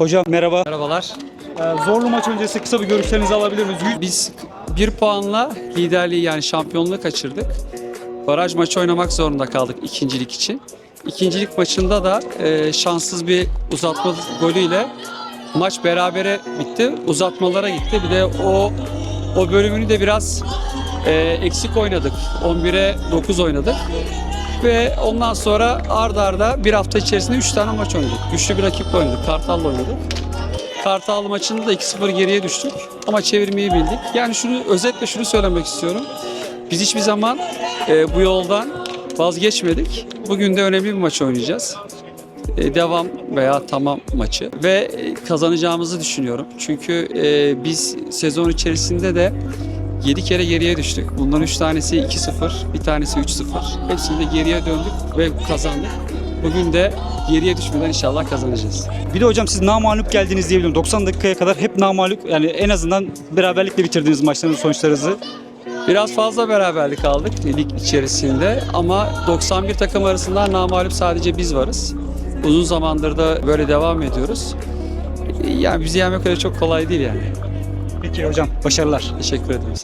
Hocam merhaba. Merhabalar. Ee, zorlu maç öncesi kısa bir görüşlerinizi alabilir miyiz? Biz bir puanla liderliği yani şampiyonluğu kaçırdık. Baraj maçı oynamak zorunda kaldık ikincilik için. İkincilik maçında da e, şanssız bir uzatma golüyle maç berabere bitti. Uzatmalara gitti. Bir de o o bölümünü de biraz e, eksik oynadık. 11'e 9 oynadık. Ve ondan sonra ardarda arda bir hafta içerisinde 3 tane maç oynadık. Güçlü bir rakiple oynadık. Kartal'la oynadık. Kartal maçında da 2-0 geriye düştük ama çevirmeyi bildik. Yani şunu özetle şunu söylemek istiyorum. Biz hiçbir zaman e, bu yoldan vazgeçmedik. Bugün de önemli bir maç oynayacağız. E, devam veya tamam maçı ve e, kazanacağımızı düşünüyorum. Çünkü e, biz sezon içerisinde de 7 kere geriye düştük. Bunların 3 tanesi 2-0, bir tanesi 3-0. Hepsinde geriye döndük ve kazandık. Bugün de geriye düşmeden inşallah kazanacağız. Bir de hocam siz namalup geldiniz diyebilirim. 90 dakikaya kadar hep namalup yani en azından beraberlikle bitirdiniz maçların sonuçlarınızı. Biraz fazla beraberlik aldık lig içerisinde ama 91 takım arasında namağlup sadece biz varız. Uzun zamandır da böyle devam ediyoruz. Yani bizi yenmek öyle çok kolay değil yani. Peki hocam başarılar. Teşekkür ederim.